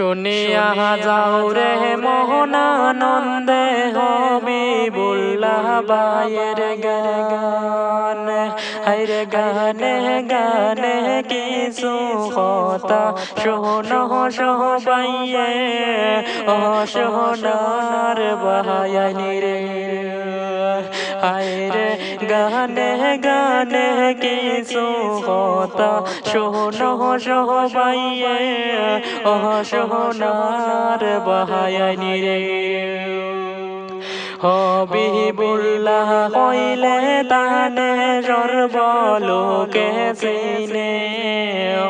শুনিয়া যাও রে মোহনানন্দে হবি বুল্লাহ বায়ের গান হাইরে গানে গানে কিছু কথা শোনো সবাইয়ে ও সোনার বাহায়ানি রে আইরে গানে গানে কিছু কথা শোনো সবাইয়ে ও সোনার বাহায়ানি রে। হবিবুল্লাহ কইলে তানে সর্বলোকে চিনে।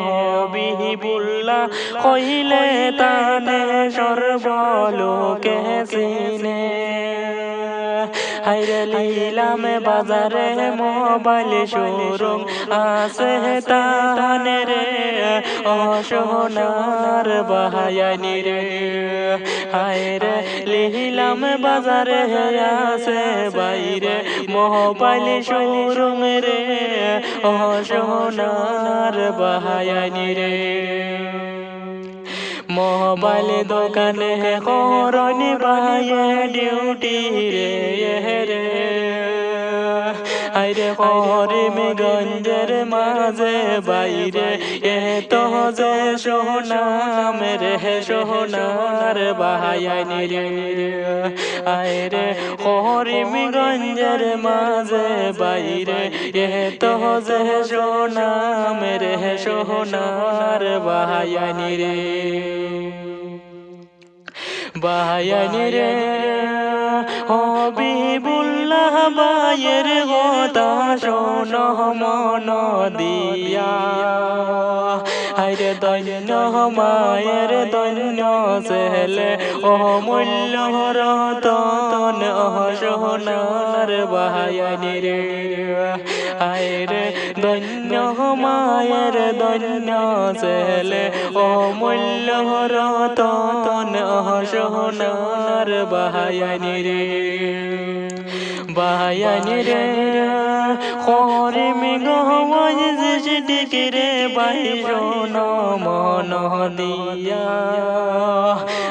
হবিবুল্লাহ কইলে তানে সর্বলোকে চিনে। হাইরে লীলাম বাজারে মোবাইল শোরুম আছে তানে রে ও সোনার বাহায়ানি রে। হাইরে লীলাম বাজারে আছে বাইরে মোবাইল শোরুম রে ও সোনার বাহায়ানি রে। মোবাইল দোকানে করনি বাইয়ে ডিউটি রে রে আইরে করিম গঞ্জের মাঝে, বাইরে এ তো যে সোনাম রে, সোনার বাহায়ানি রে। আইরে করিম গঞ্জের মাঝে, বাইরে এ তো যে সোনাম রে, সোনার বাহায়ানি রে। বায়ানি রে হবিবুল্লাহ বায়ের কথা শোন মন দিয়া হাইরে দৈন্য মায়ের দৈন্য ছেলে অমূল্য রতন সোনার বাহায়ানি রে আইরে দৈন্য মায়ের দৈন্য ছেলে অমূল্য রতন সোনার বাহায়ানি রে। বাহায়ানি রে। খরে মেঘাওয়াজ দিকে রে বাই শোন মন দিয়া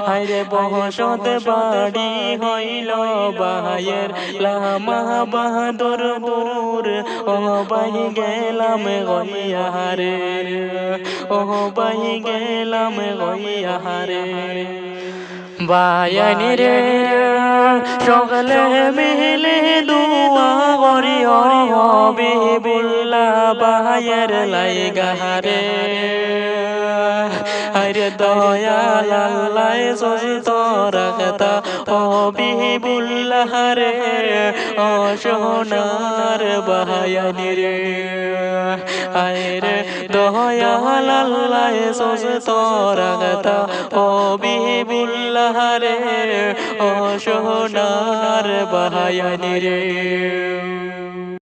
হাইরে বহসত বাড়ি হইল বাহায়ের লামা। বাহাদুর বুর ও বাই গেলাম গইয়া রে ও বাই গেলাম গইয়া রে বায়ানি রে সকলে মিলে দুয়া করি হরি হবি বুল্লা বাহায়ের লাইগা রে আরে দয়াল আল্লাহ সহিত রাখতা হবি বুল্লা রে ও সোনার বাহায়ানি রে আরে দয়াল আল্লাহ সহিত রাখতা হবি বুল্লা রে ও সোনার বাহায়ানি